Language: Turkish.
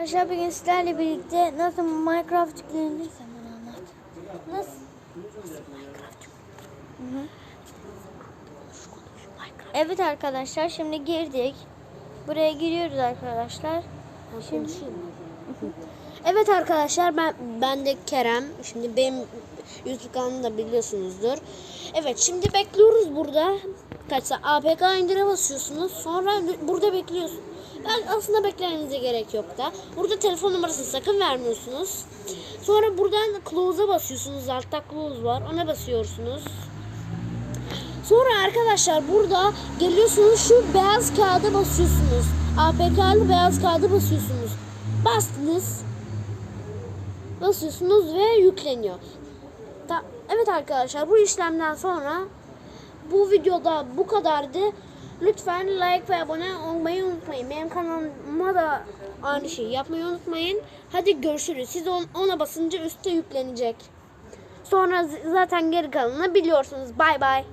Arkadaşlar bugün sizlerle birlikte nasıl Minecraft yüklenir sen bana anlat. Nasıl? Nasıl Minecraft yüklenir? Evet arkadaşlar şimdi girdik. Buraya giriyoruz arkadaşlar. Şimdi Evet arkadaşlar ben ben de Kerem. Şimdi benim YouTube kanalımı da biliyorsunuzdur. Evet şimdi bekliyoruz burada. Kaçsa APK indire basıyorsunuz. Sonra burada bekliyorsunuz. Aslında beklemenize gerek yok da. Burada telefon numarasını sakın vermiyorsunuz. Sonra buradan close'a basıyorsunuz. Altta close var. Ona basıyorsunuz. Sonra arkadaşlar burada geliyorsunuz şu beyaz kağıda basıyorsunuz. APK'lı beyaz kağıda basıyorsunuz. Bastınız. Basıyorsunuz ve yükleniyor. Ta- evet arkadaşlar bu işlemden sonra bu videoda bu kadardı. Lütfen like ve abone olmayı unutmayın. Benim kanalıma da aynı şeyi yapmayı unutmayın. Hadi görüşürüz. Siz on- ona basınca üstte yüklenecek. Sonra zaten geri kalanını biliyorsunuz. Bay bay.